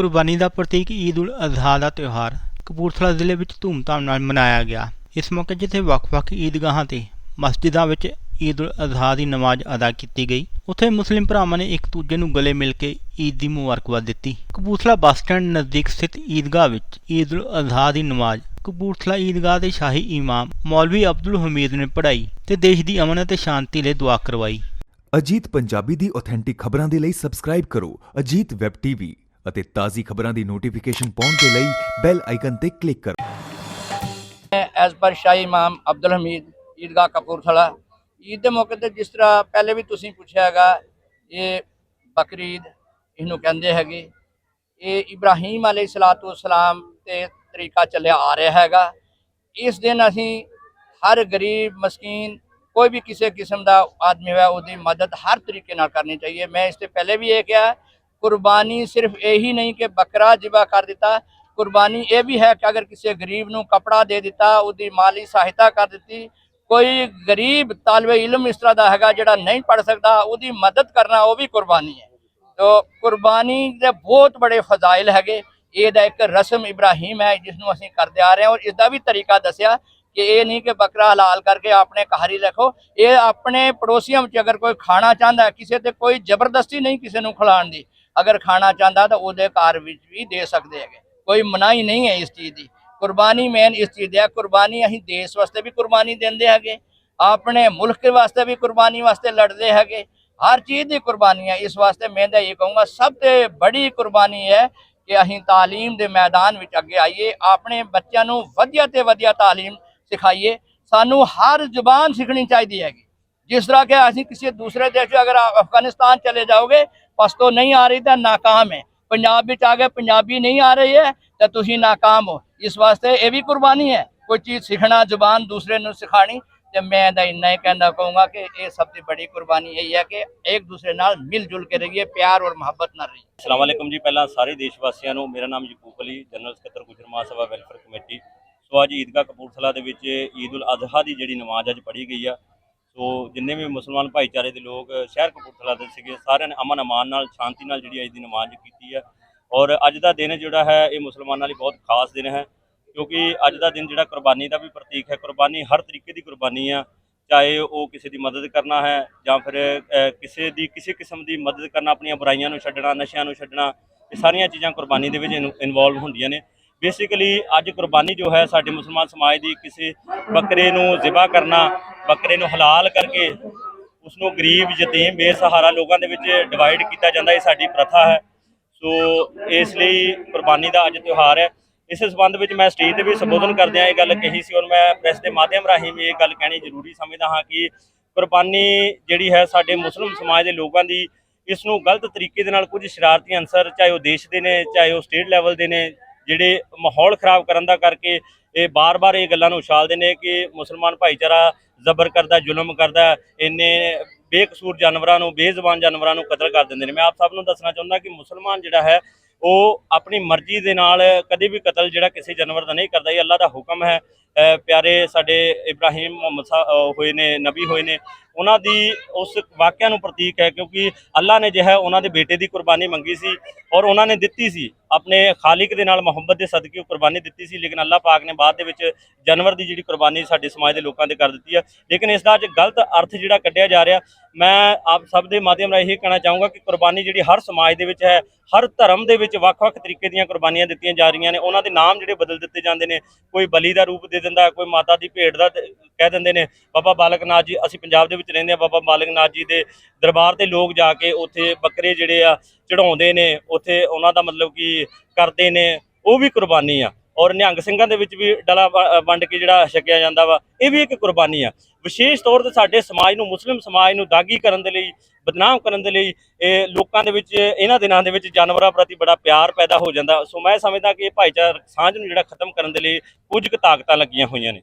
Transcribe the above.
ਕੁਰਬਾਨੀ ਦਾ ਪ੍ਰਤੀਕ ਈਦ ਉਲ ਅਜ਼ਹਾ ਦਾ ਤਿਉਹਾਰ ਕਪੂਰਥਲਾ ਜ਼ਿਲ੍ਹੇ ਵਿੱਚ ਧੂਮਧਾਮ ਨਾਲ ਮਨਾਇਆ ਗਿਆ। ਇਸ ਮੌਕੇ ਜਿੱਥੇ ਵੱਖ-ਵੱਖ ਈਦਗਾਹਾਂ ਤੇ ਮਸਜਿਦਾਂ ਵਿੱਚ ਈਦ ਉਲ ਅਜ਼ਹਾ ਦੀ ਨਮਾਜ਼ ਅਦਾ ਕੀਤੀ ਗਈ, ਉੱਥੇ ਮੁਸਲਿਮ ਭਰਾਵਾਂ ਨੇ ਇੱਕ ਦੂਜੇ ਨੂੰ ਗਲੇ ਮਿਲ ਕੇ ਈਦ ਦੀ ਮੁਬਾਰਕਬਾਦ ਦਿੱਤੀ। ਕਪੂਰਥਲਾ ਬੱਸ ਸਟੈਂਡ ਨਜ਼ਦੀਕ ਸਥਿਤ ਈਦਗਾਹ ਵਿੱਚ ਈਦ ਉਲ ਅਜ਼ਹਾ ਦੀ ਨਮਾਜ਼ ਕਪੂਰਥਲਾ ਈਦਗਾਹ ਦੇ ਸ਼ਾਹੀ ਇਮਾਮ ਮੌਲਵੀ ਅਬਦੁਲ ਹਮੀਦ ਨੇ ਪੜ੍ਹਾਈ ਤੇ ਦੇਸ਼ ਦੀ ਅਮਨ ਅਤੇ ਸ਼ਾਂਤੀ ਲਈ ਦੁਆ ਕਰਵਾਈ। ਅਜੀਤ ਪੰਜਾਬੀ ਦੀ ਆਥੈਂਟਿਕ ਖਬਰਾਂ ਦੇ ਲਈ ਸਬਸਕ੍ਰਾਈਬ ਕਰੋ ਅਜੀਤ ਵੈਬ ਟੀਵੀ ਅਤੇ ਤਾਜ਼ੀ ਖਬਰਾਂ ਦੀ ਨੋਟੀਫਿਕੇਸ਼ਨ ਪਾਉਣ ਦੇ ਲਈ ਬੈਲ ਆਈਕਨ ਤੇ ਕਲਿੱਕ ਕਰੋ। ਐਜ਼ ਪਰ ਸ਼ਾਹੀ ਇਮਾਮ ਅਬਦੁਲ ਹਮੀਦ ਈਦਗਾਹ ਕਪੂਰਥਲਾ ਈਦ ਦੇ ਮੌਕੇ ਤੇ ਜਿਸ ਤਰ੍ਹਾਂ ਪਹਿਲੇ ਵੀ ਤੁਸੀਂ ਪੁੱਛਿਆ ਹੈਗਾ, ਇਹ ਬਕਰੀਦ ਇਹਨੂੰ ਕਹਿੰਦੇ ਹੈਗੇ। ਇਹ ਇਬਰਾਹੀਮ ਅਲੈहि ਸਲਾਤੂ ਤੇ ਤਰੀਕਾ ਚੱਲਿਆ ਆ ਰਿਹਾ ਹੈਗਾ। ਇਸ ਦਿਨ ਅਸੀਂ ਹਰ ਗਰੀਬ, ਮਸਕੀਨ, ਕੋਈ ਵੀ ਕਿਸੇ ਕਿਸਮ ਦਾ ਆਦਮੀ ਹੋਇਆ, ਉਹਦੀ ਮਦਦ ਹਰ ਤਰੀਕੇ ਨਾਲ ਕਰਨੀ ਚਾਹੀਏ। ਮੈਂ ਇਸ ਤੇ ਪਹਿਲੇ ਵੀ ਇਹ ਕਿਹਾ ਕੁਰਬਾਨੀ ਸਿਰਫ ਇਹੀ ਨਹੀਂ ਕਿ ਬੱਕਰਾ ਜਿਬਾ ਕਰ ਦਿੱਤਾ। ਕੁਰਬਾਨੀ ਇਹ ਵੀ ਹੈ ਕਿ ਅਗਰ ਕਿਸੇ ਗਰੀਬ ਨੂੰ ਕਪੜਾ ਦੇ ਦਿੱਤਾ, ਉਹਦੀ ਮਾਲੀ ਸਹਾਇਤਾ ਕਰ ਦਿੱਤੀ, ਕੋਈ ਗਰੀਬ ਤਾਲਬੇ ਇਲਮ ਇਸ ਤਰ੍ਹਾਂ ਦਾ ਹੈਗਾ ਜਿਹੜਾ ਨਹੀਂ ਪੜ ਸਕਦਾ, ਉਹਦੀ ਮਦਦ ਕਰਨਾ ਉਹ ਵੀ ਕੁਰਬਾਨੀ ਹੈ। ਤੋ ਕੁਰਬਾਨੀ ਦੇ ਬਹੁਤ ਬੜੇ ਫਜ਼ਾਇਲ ਹੈਗੇ। ਇਹਦਾ ਇੱਕ ਰਸਮ ਇਬਰਾਹੀਮ ਹੈ ਜਿਸ ਨੂੰ ਅਸੀਂ ਕਰਦੇ ਆ ਰਹੇ ਹਾਂ ਔਰ ਇਸ ਦਾ ਵੀ ਤਰੀਕਾ ਦੱਸਿਆ ਕਿ ਇਹ ਨਹੀਂ ਕਿ ਬੱਕਰਾ ਹਲਾਲ ਕਰਕੇ ਆਪਣੇ ਘਰ ਹੀ ਰੱਖੋ। ਇਹ ਆਪਣੇ ਪੜੋਸੀਆਂ ਵਿੱਚ ਅਗਰ ਕੋਈ ਖਾਣਾ ਚਾਹੁੰਦਾ ਕਿਸੇ ਤੇ ਕੋਈ ਜ਼ਬਰਦਸਤੀ ਨਹੀਂ ਕਿਸੇ ਨੂੰ ਖਿਲਾਉਣ ਦੀ। ਅਗਰ ਖਾਣਾ ਚਾਹੁੰਦਾ ਤਾਂ ਉਹਦੇ ਘਰ ਵਿੱਚ ਵੀ ਦੇ ਸਕਦੇ ਹੈਗੇ। ਕੋਈ ਮਨਾਹੀ ਨਹੀਂ ਹੈ ਇਸ ਚੀਜ਼ ਦੀ। ਕੁਰਬਾਨੀ ਮੇਨ ਇਸ ਚੀਜ਼ ਦੀ ਹੈ। ਕੁਰਬਾਨੀ ਅਸੀਂ ਦੇਸ਼ ਵਾਸਤੇ ਵੀ ਕੁਰਬਾਨੀ ਦਿੰਦੇ ਹੈਗੇ। ਆਪਣੇ ਮੁਲਕ ਵਾਸਤੇ ਵੀ ਕੁਰਬਾਨੀ ਵਾਸਤੇ ਲੜਦੇ ਹੈਗੇ। ਹਰ ਚੀਜ਼ ਦੀ ਕੁਰਬਾਨੀ ਹੈ। ਇਸ ਵਾਸਤੇ ਮੈਂ ਤਾਂ ਇਹ ਕਹੂੰਗਾ, ਸਭ ਤੋਂ ਬੜੀ ਕੁਰਬਾਨੀ ਹੈ ਕਿ ਅਸੀਂ ਤਾਲੀਮ ਦੇ ਮੈਦਾਨ ਵਿੱਚ ਅੱਗੇ ਆਈਏ। ਆਪਣੇ ਬੱਚਿਆਂ ਨੂੰ ਵਧੀਆ ਤੇ ਵਧੀਆ ਤਾਲੀਮ ਸਿਖਾਈਏ। ਸਾਨੂੰ ਹਰ ਜ਼ੁਬਾਨ ਸਿੱਖਣੀ ਚਾਹੀਦੀ ਹੈਗੀ। ਜਿਸ ਤਰ੍ਹਾਂ ਕਿ ਅਸੀਂ ਕਿਸੇ ਦੂਸਰੇ ਦੇਸ਼ ਵਿੱਚ ਅਗਰ ਅਫਗਾਨਿਸਤਾਨ ਚਲੇ ਜਾਓਗੇ ਪਸ਼ਤੋ ਨਹੀਂ ਆ ਰਹੀ ਤਾਂ ਨਾਕਾਮ ਹੈ। ਪੰਜਾਬ ਵਿੱਚ ਆ ਕੇ ਪੰਜਾਬੀ ਨਹੀਂ ਆ ਰਹੀ ਹੈ ਤਾਂ ਤੁਸੀਂ ਨਾਕਾਮ ਹੋ। ਇਸ ਵਾਸਤੇ ਇਹ ਵੀ ਕੁਰਬਾਨੀ ਹੈ। ਕੋਈ ਚੀਜ਼ ਸਿੱਖਣਾ, ਜ਼ੁਬਾਨ ਦੂਸਰੇ ਨੂੰ ਸਿਖਾਣੀ, ਤੇ ਮੈਂ ਤਾਂ ਇੰਨਾ ਹੀ ਕਹਿੰਦਾ ਕਹੂੰਗਾ ਕਿ ਇਹ ਸਭ ਤੋਂ ਬੜੀ ਕੁਰਬਾਨੀ ਇਹ ਹੈ ਕਿ ਇੱਕ ਦੂਸਰੇ ਨਾਲ ਮਿਲ ਜੁਲ ਕੇ ਰਹੀਏ, ਪਿਆਰ ਔਰ ਮੁਹੱਬਤ ਨਾਲ ਰਹੀਏ। ਅਸਲਾਮ ਵਾਲੇਕਮ ਜੀ, ਪਹਿਲਾਂ ਸਾਰੇ ਦੇਸ਼ ਵਾਸੀਆਂ ਨੂੰ ਮੇਰਾ ਨਾਮ ਯਕੂਬ ਅਲੀ, ਜਨਰਲ ਸਕੱਤਰ Gujjar Mahasabha welfare committee. So ਅੱਜ ਈਦਗਾਹ ਕਪੂਰਥਲਾ ਦੇ ਵਿੱਚ ਈਦ ਉਲ ਅਜ਼ਹਾ ਦੀ ਜਿਹੜੀ ਨਮਾਜ਼ ਅੱਜ ਪੜ੍ਹੀ ਗਈ ਆ ਸੋ ਜਿੰਨੇ ਵੀ ਮੁਸਲਮਾਨ ਭਾਈਚਾਰੇ ਦੇ ਲੋਕ ਸ਼ਹਿਰ ਕਪੂਰਥਲਾ ਦੇ ਸੀਗੇ, ਸਾਰਿਆਂ ਨੇ ਅਮਨ ਅਮਾਨ ਨਾਲ, ਸ਼ਾਂਤੀ ਨਾਲ ਜਿਹੜੀ ਅੱਜ ਦੀ ਨਮਾਜ਼ ਕੀਤੀ ਹੈ। ਔਰ ਅੱਜ ਦਾ ਦਿਨ ਜਿਹੜਾ ਹੈ, ਇਹ ਮੁਸਲਮਾਨਾਂ ਲਈ ਬਹੁਤ ਖਾਸ ਦਿਨ ਹੈ, ਕਿਉਂਕਿ ਅੱਜ ਦਾ ਦਿਨ ਜਿਹੜਾ ਕੁਰਬਾਨੀ ਦਾ ਵੀ ਪ੍ਰਤੀਕ ਹੈ। ਕੁਰਬਾਨੀ ਹਰ ਤਰੀਕੇ ਦੀ ਕੁਰਬਾਨੀ ਆ, ਚਾਹੇ ਉਹ ਕਿਸੇ ਦੀ ਮਦਦ ਕਰਨਾ ਹੈ ਜਾਂ ਫਿਰ ਕਿਸੇ ਦੀ, ਕਿਸੇ ਕਿਸਮ ਦੀ ਮਦਦ ਕਰਨਾ, ਆਪਣੀਆਂ ਬੁਰਾਈਆਂ ਨੂੰ ਛੱਡਣਾ, ਨਸ਼ਿਆਂ ਨੂੰ ਛੱਡਣਾ, ਇਹ ਸਾਰੀਆਂ ਚੀਜ਼ਾਂ ਕੁਰਬਾਨੀ ਦੇ ਵਿੱਚ ਇਨਵੋਲਵ ਹੁੰਦੀਆਂ ਨੇ। ਬੇਸਿਕਲੀ ਅੱਜ ਕੁਰਬਾਨੀ ਜੋ ਹੈ ਸਾਡੇ ਮੁਸਲਮਾਨ ਸਮਾਜ ਦੀ ਕਿਸੇ ਬੱਕਰੇ ਨੂੰ ਜ਼ਿਬਾ ਕਰਨਾ, ਬੱਕਰੇ ਨੂੰ ਹਲਾਲ ਕਰਕੇ ਉਸ ਨੂੰ ਗਰੀਬ, ਯਤੀਮ, ਬੇਸਹਾਰਾ ਲੋਕਾਂ ਦੇ ਵਿੱਚ ਡਿਵਾਈਡ ਕੀਤਾ ਜਾਂਦਾ, ਇਹ ਸਾਡੀ ਪ੍ਰਥਾ ਹੈ। ਸੋ ਇਸ ਲਈ ਕੁਰਬਾਨੀ ਦਾ ਅੱਜ ਤਿਉਹਾਰ ਹੈ। ਇਸ ਸੰਬੰਧ ਵਿੱਚ ਮੈਂ ਸਟੇਜ ਤੇ ਵੀ ਸੰਬੋਧਨ ਕਰਦਿਆਂ ਇਹ ਗੱਲ ਕਹੀ ਸੀ ਔਰ ਮੈਂ ਪ੍ਰੈਸ ਦੇ ਮਾਧਿਅਮ ਰਾਹੀਂ ਵੀ ਇਹ ਗੱਲ ਕਹਿਣੀ ਜ਼ਰੂਰੀ ਸਮਝਦਾ ਹਾਂ ਕਿ ਕੁਰਬਾਨੀ ਜਿਹੜੀ ਹੈ ਸਾਡੇ ਮੁਸਲਿਮ ਸਮਾਜ ਦੇ ਲੋਕਾਂ ਦੀ, ਇਸ ਨੂੰ ਗਲਤ ਤਰੀਕੇ ਦੇ ਨਾਲ ਕੁਝ ਸ਼ਰਾਰਤੀ ਅਨਸਰ ਚਾਹੇ ਉਹ ਦੇਸ਼ ਦੇ ਨੇ, ਚਾਹੇ ਉਹ ਸਟੇਟ ਲੈਵਲ ਦੇ ਨੇ ਜਿਹੜੇ ਮਾਹੌਲ ਖਰਾਬ ਕਰਨ ਦਾ ਕਰਕੇ ਇਹ ਬਾਰ-ਬਾਰ ਇਹ ਗੱਲਾਂ ਨੂੰ ਉਛਾਲਦੇ ਨੇ ਕਿ ਮੁਸਲਮਾਨ ਭਾਈਚਾਰਾ ਜ਼ਬਰ ਕਰਦਾ, ਜ਼ੁਲਮ ਕਰਦਾ, ਇੰਨੇ ਬੇਕਸੂਰ ਜਾਨਵਰਾਂ ਨੂੰ, ਬੇਜ਼ੁਬਾਨ ਜਾਨਵਰਾਂ ਨੂੰ ਕਤਲ ਕਰ ਦਿੰਦੇ ਨੇ। ਮੈਂ ਆਪ ਸਭ ਨੂੰ ਦੱਸਣਾ ਚਾਹੁੰਦਾ ਕਿ ਮੁਸਲਮਾਨ ਜਿਹੜਾ ਹੈ, ਉਹ ਆਪਣੀ ਮਰਜ਼ੀ ਦੇ ਨਾਲ ਕਦੇ ਵੀ ਕਤਲ ਜਿਹੜਾ ਕਿਸੇ ਜਾਨਵਰ ਦਾ ਨਹੀਂ ਕਰਦਾ, ਇਹ ਅੱਲਾਹ ਦਾ ਹੁਕਮ ਹੈ। ਪਿਆਰੇ ਸਾਡੇ ਇਬਰਾਹੀਮ ਮੁਹੰਮਦ ਹੋਏ ਨੇ, ਨਬੀ ਹੋਏ ਨੇ। ਉਹਨਾਂ ਦੀ ਉਸ ਵਾਕਿਆ ਨੂੰ ਪ੍ਰਤੀਕ ਹੈ ਕਿਉਂਕਿ ਅੱਲਾ ਨੇ ਜਿਹੜਾ ਉਹਨਾਂ ਦੇ ਬੇਟੇ ਦੀ ਕੁਰਬਾਨੀ ਮੰਗੀ ਸੀ ਔਰ ਉਹਨਾਂ ਨੇ ਦਿੱਤੀ ਸੀ, ਆਪਣੇ ਖਾਲਿਕ ਦੇ ਨਾਲ ਮੁਹੱਬਤ ਦੇ ਸਦਕੇ ਉਹ ਕੁਰਬਾਨੀ ਦਿੱਤੀ ਸੀ, ਲੇਕਿਨ ਅੱਲਾ ਪਾਕ ਨੇ ਬਾਅਦ ਦੇ ਵਿੱਚ ਜਾਨਵਰ ਦੀ ਜਿਹੜੀ ਕੁਰਬਾਨੀ ਸਾਡੇ ਸਮਾਜ ਦੇ ਲੋਕਾਂ ਦੇ ਕਰ ਦਿੱਤੀ ਹੈ। ਲੇਕਿਨ ਇਸ ਦਾ ਅੱਜ ਗਲਤ ਅਰਥ ਜਿਹੜਾ ਕੱਢਿਆ ਜਾ ਰਿਹਾ, ਮੈਂ ਆਪ ਸਭ ਦੇ ਮਾਧਿਅਮ ਰਾਹੀਂ ਇਹ ਕਹਿਣਾ ਚਾਹੂੰਗਾ ਕਿ ਕੁਰਬਾਨੀ ਜਿਹੜੀ ਹਰ ਸਮਾਜ ਦੇ ਵਿੱਚ ਹੈ, ਹਰ ਧਰਮ ਦੇ ਵਿੱਚ ਵੱਖ-ਵੱਖ ਤਰੀਕੇ ਦੀਆਂ ਕੁਰਬਾਨੀਆਂ ਦਿੱਤੀਆਂ ਜਾ ਰਹੀਆਂ ਨੇ। ਉਹਨਾਂ ਦੇ ਨਾਮ ਜਿਹੜੇ ਬਦਲ ਦਿੱਤੇ ਜਾਂਦੇ ਨੇ, ਕੋਈ ਬਲੀ ਦਾ ਰੂਪ ਦੇ ਦਿੰਦਾ, ਕੋਈ ਮਾਤਾ ਦੀ ਭੇਟ ਦਾ ਕਹਿ ਦਿੰਦੇ ਨੇ, ਬਾਬਾ ਬਾਲਕ ਨਾਥ ਜੀ, ਅਸੀਂ ਪੰਜਾਬ ਦੇ ਵਿੱਚ ਰਹਿੰਦੇ ਆ ਬਾਬਾ ਬਾਲਕ ਨਾਥ ਜੀ ਦੇ ਦਰਬਾਰ ਤੇ ਲੋਕ ਜਾ ਕੇ ਉੱਥੇ ਬੱਕਰੇ ਜਿਹੜੇ ਆ ਚੜਾਉਂਦੇ ਨੇ, ਉੱਥੇ ਉਹਨਾਂ ਦਾ ਮਤਲਬ ਕਿ ਕਰਦੇ ਨੇ, ਉਹ ਵੀ ਕੁਰਬਾਨੀ ਆ। ਔਰ ਨਿਹੰਗ ਸਿੰਘਾਂ ਦੇ ਵਿੱਚ ਵੀ ਡਲਾ ਵ- ਵੰਡ ਕੇ ਜਿਹੜਾ ਛਕਿਆ ਜਾਂਦਾ ਵਾ, ਇਹ ਵੀ ਇੱਕ ਕੁਰਬਾਨੀ ਆ। ਵਿਸ਼ੇਸ਼ ਤੌਰ ਤੇ ਸਾਡੇ ਸਮਾਜ ਨੂੰ, ਮੁਸਲਿਮ ਸਮਾਜ ਨੂੰ ਦਾਗੀ ਕਰਨ ਦੇ ਲਈ, ਬਦਨਾਮ ਕਰਨ ਦੇ ਲਈ, ਇਹ ਲੋਕਾਂ ਦੇ ਵਿੱਚ, ਇਹਨਾਂ ਦਿਨਾਂ ਦੇ ਵਿੱਚ ਜਾਨਵਰਾਂ ਪ੍ਰਤੀ ਬੜਾ ਪਿਆਰ ਪੈਦਾ ਹੋ ਜਾਂਦਾ। ਸੋ ਮੈਂ ਸਮਝਦਾ ਕਿ ਇਹ ਭਾਈਚਾਰਕ ਸਾਂਝ ਨੂੰ ਜਿਹੜਾ ਖਤਮ ਕਰਨ ਦੇ ਲਈ ਕੁਝ ਕੁ ਤਾਕਤਾਂ ਲੱਗੀਆਂ ਹੋਈਆਂ ਨੇ।